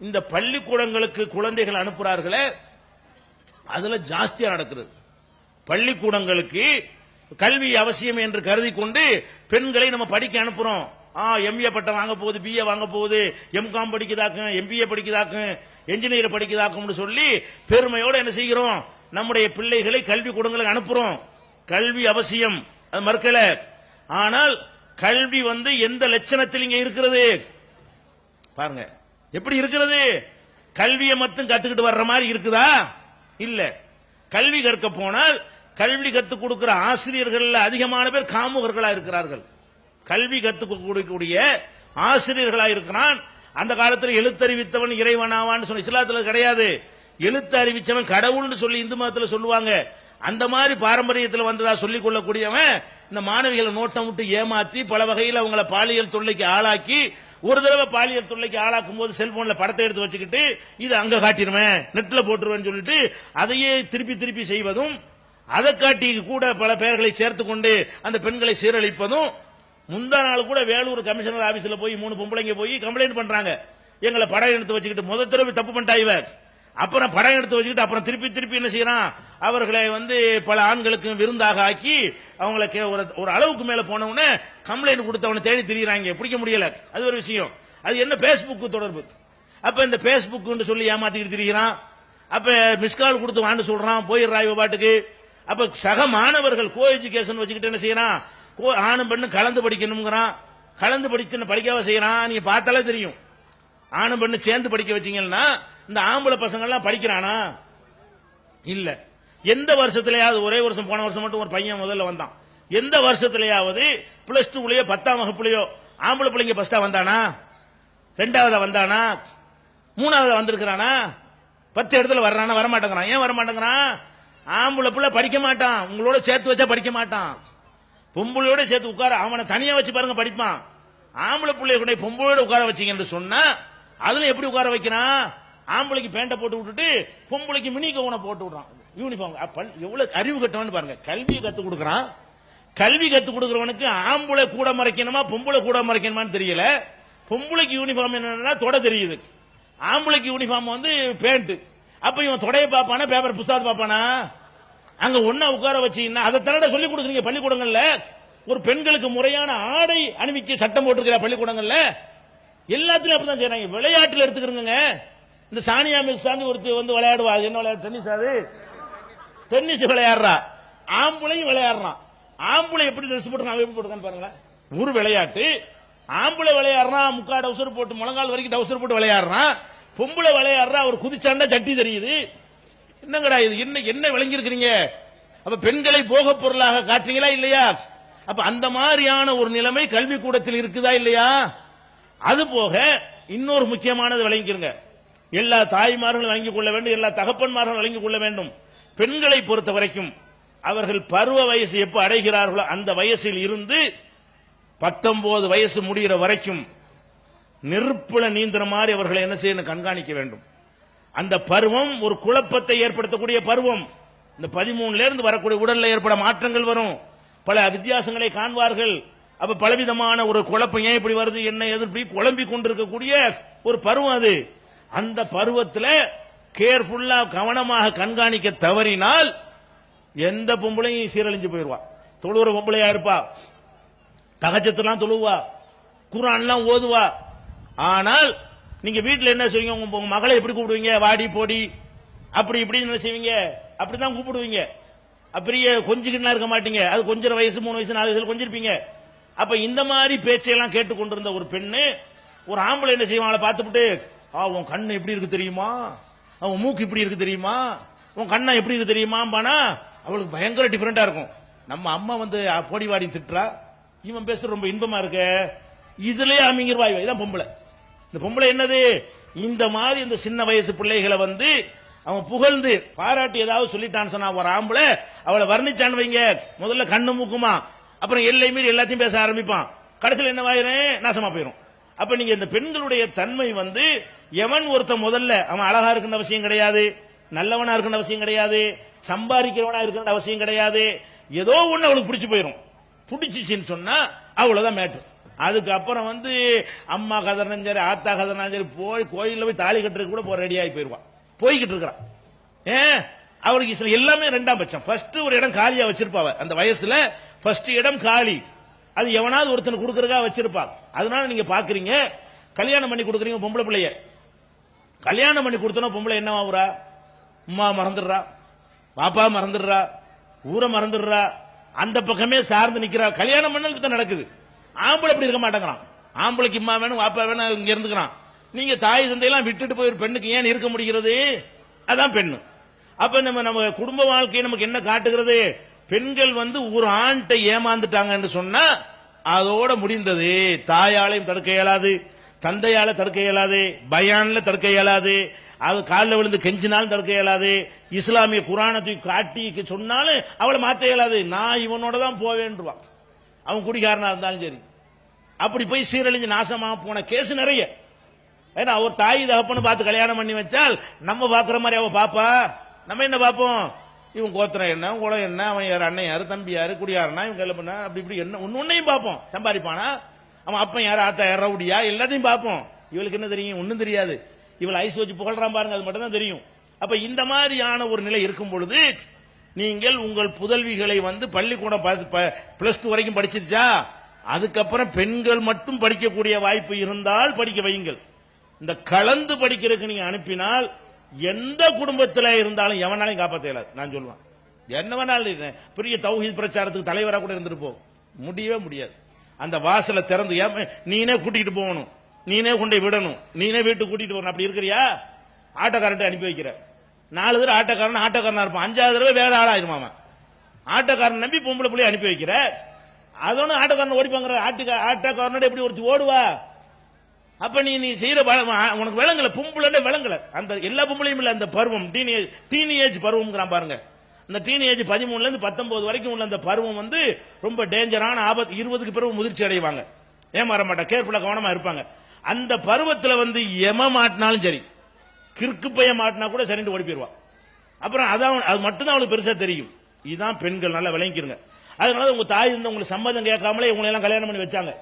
இந்த பள்ளிக்கூடங்களுக்கு குழந்தைகள் அனுப்புறார்களே அதுல ஜாஸ்தியா நடக்கிறது. பள்ளிக்கூடங்களுக்கு கல்வி அவசியம் என்று கருதி கொண்டு பெண்களை நம்ம படிக்க அனுப்புறோம். ஆ எம்ஏ பட்டம் வாங்க போகுது பிஏ வாங்க போகுது எம்காம் படிக்கதாக்கும் எம்பிஏ படிக்கதாக்கும் என்ஜினியர் படிக்குதாக்கும்னு சொல்லி பெருமையோட என்ன செய்கிறோம்? நம்முடைய பிள்ளைகளை கல்வி கூடங்களுக்கு அனுப்புறோம். கல்வி அவசியம் அது மறுக்கல. ஆனால் கல்வி வந்து எந்த லட்சணத்தில் இங்க இருக்கிறது? பாருங்க எப்படி இருக்கிறது? கல்வியை மட்டும் கத்துக்கிட்டு வர்ற மாதிரி இருக்குதா? இல்ல. கல்வி கற்க போனால் கல்வி கத்துக் கொடுக்கிற ஆசிரியர்கள் அதிகமான பேர் காமுகர்களா இருக்கிறார்கள். கல்வி கத்துக் கொடுக்கக்கூடிய ஆசிரியர்களா இருக்கிறான். அந்த காலத்தில் எழுத்தறிவித்தவன் இறைவனாவான்னு சொல்லி இஸ்லாத்துல கிடையாது. எழுத்து அறிவிச்சவன் கடவுள்னு சொல்லி இந்து மதத்துல சொல்லுவாங்க. அந்த மாதிரி பாரம்பரியத்தில் வந்ததா சொல்லிக் கொள்ளக்கூடியவன் இந்த மாணவிகளை நோட்டம் விட்டு ஏமாத்தி பல வகையில் அவங்கள பாலியல் தொல்லைக்கு ஆளாக்கி ஒரு தடவை பாலியல் தொல்லைக்கு ஆளாக்கும் போது செல்போன்ல படத்தை எடுத்து வச்சுக்கிட்டு இது அங்க காட்டிடுவேன் நெட்ல போட்டுருவேன் சொல்லிட்டு அதையே திருப்பி திருப்பி செய்வதும் அதை காட்டி கூட பல பெயர்களை சேர்த்து கொண்டு அந்த பெண்களை சீரழிப்பதும் முந்தா நாள் கூட வேலூர் கமிஷனர் ஆபீஸ்ல போய் மூணு பொம்பளைங்க போய் கம்ப்ளைண்ட் பண்றாங்க. எங்களை படம் எடுத்து வச்சுக்கிட்டு முதல் தடவை தப்பு பண்ணிட்டா இவ அப்புறம் படம் எடுத்து வச்சுக்கிட்டு அப்புறம் திருப்பி திருப்பி என்ன செய்யறான்? அவர்களை வந்து பல ஆண்களுக்கும் விருந்தாக ஆக்கி அவங்கள கே- ஒரு ஒரு அளவுக்கு மேல போன உடனே கம்ப்ளைண்ட் கொடுத்தவனை தேடி திரியிறாங்க. பிடிக்க முடியல. அது ஒரு விஷயம். அது என்ன பேஸ்புக் தொடர்பு? அப்ப இந்த பேஸ்புக் சொல்லி ஏமாத்திக்கிட்டு திரிகிறான் அப்ப மிஸ்கால் கொடுத்து வாண்டு சொல்றான். போயிடுறா இவ பாட்டுக்கு. அப்ப சக மாணவர்கள் கோ எஜுகேஷன் வச்சுக்கிட்டு என்ன செய்யறான்? கோ ஆணும் பெண்ணும் கலந்து படிக்கணுங்கிறான் கலந்து படிச்சு படிக்கவா செய்யறான்? நீங்க பார்த்தாலே தெரியும். ஆணும் பெண்ணு சேர்ந்து படிக்க வச்சீங்கன்னா இந்த ஆம்பளை பசங்க எல்லாம் படிக்கிறானா? இல்ல. எந்த வருஷத்துலயாவது ஒரே வருஷம் போன வருஷம் மட்டும் ஒரு பையன் முதல்ல வந்தான். எந்த வருஷத்துலயாவது பிளஸ் டூலயோ பத்தாம் வகுப்புலயோ ஆம்பளை பிள்ளைங்க ஃபர்ஸ்டா வந்தானா? ரெண்டாவதா வந்தானா? மூணாவதா வந்திருக்கிறானா? பத்து இடத்துல வர்றானா? வர மாட்டேங்கிறான் ஏன் வர மாட்டேங்கிறான் ஆம்பளை பிள்ளை படிக்க மாட்டான். உங்களோட சேர்த்து வச்சா படிக்க மாட்டான். பொம்பளையோட சேர்த்து உட்கார அவனை தனியா வச்சு பாருங்க படிப்பான். ஆம்பளை பிள்ளைய கொண்டே பொம்பளையோட உட்கார வச்சீங்கன்னு சொன்னா அதுல எப்படி உட்கார வைக்கிறான் ஆம்பளைக்கு பேண்ட போட்டு விட்டுட்டு பொம்பளைக்கு மினி கவுனை போட்டு விடுறான். யூனிஃபார்ம் அப்ப எவ்வளவு அறிவு கட்டவன்னு பாருங்க. கல்வியை கத்து கொடுக்கறான். கல்வி கத்து கொடுக்கறவனுக்கு ஆம்பளை கூட மறைக்கணுமா பொம்பளை கூட மறைக்கணுமான்னு தெரியல. பொம்பளைக்கு யூனிஃபார்ம் என்னன்னா தொட தெரியுது. ஆம்பளைக்கு யூனிஃபார்ம் வந்து பேண்ட் அப்ப இவன் தொடைய பாப்பானா பேப்பர் புஸ்தகத்தை பாப்பானா அங்க ஒன்னா உட்கார வச்சீங்கன்னா அதை தன்னட சொல்லி கொடுக்குறீங்க பள்ளிக்கூடங்கள்ல. ஒரு பெண்களுக்கு முறையான ஆடை அணிவிக்க சட்டம் போட்டிருக்கிற பள்ளிக்கூடங்கள்ல எல்லாத்துலயும் அப்படிதான் செய்யறாங்க விளையாட்டுல எடுத்துக்கிறோங்க இந்த சானியா மிர்சாந்து ஒருத்தி வந்து விளையாடுவா. அது என்ன விளையாட்டு? டென்னிஸ் அது? டென்னிஸ் விளையாடுறா. ஆம்பளையும் விளையாடுறான். ஆம்பளை எப்படி ட்ரெஸ் போட்டுருக்கான் அவன் எப்படி போட்டுருக்கான்னு பாருங்களேன். ஒரு விளையாட்டு. ஆம்பளை விளையாடுறான் முக்கா டவுசர் போட்டு முழங்கால் வரைக்கும் டவுசர் போட்டு விளையாடுறான். பொம்பளை விளையாடுறா ஒரு குதிச்சாண்டா சட்டி தெரியுது. என்னங்கடா இது? என்ன என்ன விளங்கியிருக்கிறீங்க? அப்ப பெண்களை போக பொருளாக காட்டுறீங்களா இல்லையா? அப்ப அந்த மாதிரியான ஒரு நிலைமை கல்வி கூடத்தில் இருக்குதா இல்லையா? அது போக இன்னொரு முக்கியமானது விளங்கிக்கிறங்க எல்லா தாய்மார்களும் வழங்கிக் கொள்ள வேண்டும் எல்லா தகப்பன்மார்களும் வழங்கிக் கொள்ள வேண்டும். பெண்களை பொறுத்த வரைக்கும் அவர்கள் பருவ வயசு எப்ப அடைகிறார்களோ அந்த வயசில் இருந்து பத்தொன்பது வயசு முடிகிற வரைக்கும் நெருப்புல நீந்துற மாதிரி அவர்களை என்ன செய்யணும் கண்காணிக்க வேண்டும். அந்த பருவம் ஒரு குழப்பத்தை ஏற்படுத்தக்கூடிய பருவம். இந்த பதிமூணுல இருந்து வரக்கூடிய உடல்ல ஏற்பட மாற்றங்கள் வரும். பல வித்தியாசங்களை காண்பார்கள். அப்ப பலவிதமான ஒரு குழப்பம் ஏன் இப்படி வருது? என்ன எது குழம்பி கொண்டிருக்கக்கூடிய ஒரு பருவம் அது. அந்த பருவத்தில் கேர்ஃபுல்லா கவனமாக கண்காணிக்க தவறினால் எந்த பொம்பளையும் சீரழிஞ்சு போயிருவா. தொழுவுற பொம்பளையா இருப்பா. தகச்சத்தெல்லாம் தொழுவா. குரான்லாம் ஓதுவா. ஆனால் நீங்க வீட்டில் என்ன செய்வீங்க? உங்க மகளை எப்படி கூப்பிடுவீங்க? வாடி போடி. அப்படி இப்படி என்ன செய்வீங்க? அப்படிதான் கூப்பிடுவீங்க. அப்படியே கொஞ்சிக்கிட்டுலாம் இருக்க மாட்டீங்க. அது கொஞ்சம் வயசு மூணு வயசு நாலு வயசுல கொஞ்சிருப்பீங்க. அப்ப இந்த மாதிரி பேச்சையெல்லாம் கேட்டுக்கொண்டிருந்த ஒரு பெண்ணு ஒரு ஆம்பளை என்ன செய்வான்? அவளை ஆ உன் கண்ணு எப்படி இருக்கு தெரியுமா? அவன் மூக்கு இப்படி இருக்கு தெரியுமா? உன் கண்ணா எப்படி இருக்கு தெரியுமாம்பானா? அவளுக்கு பயங்கர டிஃபரெண்டா இருக்கும். நம்ம அம்மா வந்து போடி வாடி திட்டுறா. இவன் பேசுறது ரொம்ப இன்பமா இருக்க? இதுலயே அமைங்கிற இவ இதான் பொம்பளை. இந்த பொம்பளை என்னது? இந்த மாதிரி இந்த சின்ன வயசு பிள்ளைகளை வந்து அவன் புகழ்ந்து பாராட்டி ஏதாவது சொல்லிட்டான்னு சொன்னா ஒரு ஆம்பளை அவளை வர்ணிச்சான்னு வைங்க. முதல்ல கண்ணு மூக்குமா? அப்புறம் எல்லை மீறி எல்லாத்தையும் பேச ஆரம்பிப்பான். கடைசியில் என்ன நாசமா போயிரும். அப்ப நீங்க இந்த பெண்களுடைய தன்மை வந்து எவன் ஒருத்தன் முதல்ல அவன் அழகா இருக்கின்ற அவசியம் கிடையாது நல்லவனா இருக்கின்ற அவசியம் கிடையாது சம்பாதிக்கிறவனா இருக்கின்ற அவசியம் கிடையாது ஏதோ ஒன்று அவளுக்கு பிடிச்சு போயிரும். பிடிச்சிச்சின்னு சொன்னா அவ்வளவுதான் மேட்ரு அதுக்கப்புறம் வந்து அம்மா கதறினும் சரி ஆத்தா கதறினாலும் சரி போய் கோயிலில் போய் தாலி கட்டுறதுக்கு கூட போய் ரெடியாகி போயிடுவான் போய்கிட்டு இருக்கிறான். ஏன்? அவருக்கு சில எல்லாமே ரெண்டாம் பட்சம். ஃபர்ஸ்ட் ஒரு இடம் காலியா வச்சிருப்பாவ. அந்த வயசுல ஃபர்ஸ்ட் இடம் காலி. அது எவனாவது ஒருத்தனை கொடுக்கறதுக்காக வச்சிருப்பா. அதனால நீங்க பாக்குறீங்க கல்யாணம் பண்ணி கொடுக்குறீங்க பொம்பளை பிள்ளைய. கல்யாணம் பண்ணி கொடுத்தனா பொம்பளை என்ன ஆகுறா அம்மா மறந்துடுறா. பாப்பா மறந்துடுறா. ஊரை மறந்துடுறா. அந்த பக்கமே சார்ந்து நிக்கிறா. கல்யாணம் பண்ணதுக்கு தான் நடக்குது. ஆம்பளை இப்படி இருக்க மாட்டேங்கிறான். ஆம்பளைக்கு இம்மா வேணும் பாப்பா வேணும் இங்க இருந்துக்கிறான். நீங்க தாய் தந்தையெல்லாம் விட்டுட்டு போய் ஒரு பெண்ணுக்கு ஏன் இருக்க முடிகிறது? அதான் பெண்ணு. அப்ப நம்ம நம்ம குடும்ப வாழ்க்கையை நமக்கு என்ன காட்டுகிறது? பெண்கள் வந்து ஒரு ஆண்ட ஏமாந்துட்டாங்கன்னு சொன்னா அதோட முடிந்தது. தாயாலையும் தடுக்க இயலாது தந்தையால தடுக்க இயலாது பயான்ல தடுக்க இயலாது அது காலில் விழுந்து கெஞ்சினாலும் தடுக்க இயலாது இஸ்லாமிய குரானத்தை காட்டி சொன்னாலும் அவளை மாத்த இயலாது. நான் இவனோட தான் போவேன்றுவான் அவன் குடிகாரனா இருந்தாலும் சரி. அப்படி போய் சீரழிஞ்சு நாசமா போன கேஸ் நிறைய. ஏன்னா அவர் தாய் தகப்பன்னு பார்த்து கல்யாணம் பண்ணி வச்சால் நம்ம பார்க்குற மாதிரி அவ பாப்பா. நம்ம என்ன பார்ப்போம்? இவன் கோத்திரம் என்ன குலம் என்ன அவன் யார் அண்ணன் யாரு தம்பி யாரு குடியாருனா இவன் கல்யாணம் பண்ண அப்படி இப்படி என்ன ஒன்னு ஒன்னையும் பார்ப்போம். சம்பாதிப்பானா? அவன் அப்பன் யார் ஆத்தா யார் ரவுடியா? எல்லாத்தையும் பார்ப்போம். இவளுக்கு என்ன தெரியும்? ஒன்றும் தெரியாது. இவள் ஐஸ் வச்சு புகழ்றான் பாருங்க அது மட்டும் தான் தெரியும். அப்ப இந்த மாதிரியான ஒரு நிலை இருக்கும் பொழுது நீங்கள் உங்கள் புதல்விகளை வந்து பள்ளிக்கூடம் பிளஸ் டூ வரைக்கும் படிச்சிருச்சா? அதுக்கப்புறம் பெண்கள் மட்டும் படிக்கக்கூடிய வாய்ப்பு இருந்தால் படிக்க வையுங்கள். இந்த கலந்து படிக்கிறதுக்கு நீங்க அனுப்பினால் எந்த குடும்பத்தில் இருந்தாலும் எவனாலையும் காப்பாற்ற இயலாது நான் சொல்லுவேன். என்ன வேணாலும் பெரிய தௌஹீத் பிரச்சாரத்துக்கு தலைவராக கூட இருந்துருப்போம் முடியவே முடியாது. அந்த வாசலை திறந்து ஏன் நீனே கூட்டிகிட்டு போகணும். நீனே கொண்டு போய் விடணும். நீனே வீட்டுக்கு கூட்டிகிட்டு போகணும். அப்படி இருக்கிறியா? ஆட்டோக்காரன்ட்ட அனுப்பி வைக்கிற நாலு தடவை ஆட்டோக்காரன் ஆட்டோக்காரனா இருப்பான். அஞ்சாவது தடவை வேற ஆளாயிருமா அவன். ஆட்டோக்காரன் நம்பி பொம்பளை பிள்ளைய அனுப்பி வைக்கிற அதோன்னு ஆட்டோக்காரன் ஓடிப்பாங்கிற ஆட்டுக்கா ஆட்டோக்காரனோட எப்படி ஒருத்தி ஓடுவா? அப்ப நீ நீ செய்யற உனக்கு விளங்கல பொம்பளை விளங்கல. அந்த எல்லா பொம்பளையும் இல்ல அந்த பருவம். டீனேஜ் டீனேஜ் பருவம்ங்கிறான் பாருங்க. இந்த டீனேஜ் பதிமூணுல இருந்து பத்தொன்பது வரைக்கும் உள்ள அந்த பருவம் வந்து ரொம்ப டேஞ்சரான ஆபத்து. இருபதுக்கு பிறகு முதிர்ச்சி அடைவாங்க. ஏமாற மாட்டா? கேர்ஃபுல்லா கவனமா இருப்பாங்க. அந்த பருவத்துல வந்து எம மாட்டினாலும் சரி கிறுக்கு பைய மாட்டினா கூட சரிண்டு ஓடி போயிருவா அப்புறம் அதான் அது மட்டும்தான் அவளுக்கு பெருசா தெரியும். இதுதான் பெண்கள் நல்லா விளங்கிக்கிறங்க அதனால உங்க தாய் இருந்து உங்களுக்கு சம்மதம் கேட்காமலே உங்களை எல்லாம் கல்யாணம் பண்ணி வச்சாங்க.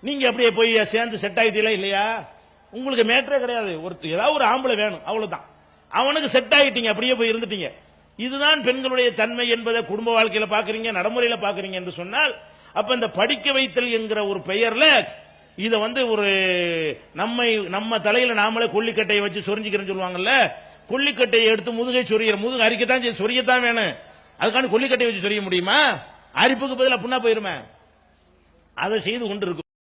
நீங்க அப்படியே போய் சேர்ந்து செட் ஆயிட்டீங்களா இல்லையா? உங்களுக்கு மேட்டரே கிடையாது. ஒரு ஏதாவது ஒரு ஆம்பளை வேணும். அவ்வளவுதான். அவனுக்கு செட் ஆயிட்டீங்க. அப்படியே போய் இருந்துட்டீங்க. இதுதான் பெண்களுடைய தன்மை என்பதை குடும்ப வாழ்க்கையில பாக்குறீங்க நடைமுறையில பாக்குறீங்க என்று சொன்னால் அப்ப இந்த படிக்க வைத்தல் என்கிற ஒரு பெயர்ல இத வந்து ஒரு நம்மை நம்ம தலையில நாமளே கொல்லிக்கட்டையை வச்சு சொரிஞ்சுக்கிறேன்னு சொல்லுவாங்கல்ல கொல்லிக்கட்டையை எடுத்து முதுகை சொரியிற முதுகு அரிக்கத்தான் சொரியத்தான் வேணும். அதுக்கான கொல்லிக்கட்டையை வச்சு சொரிய முடியுமா? அரிப்புக்கு பதில் அப்படின்னா போயிருமே. அதை செய்து கொண்டு இருக்கும்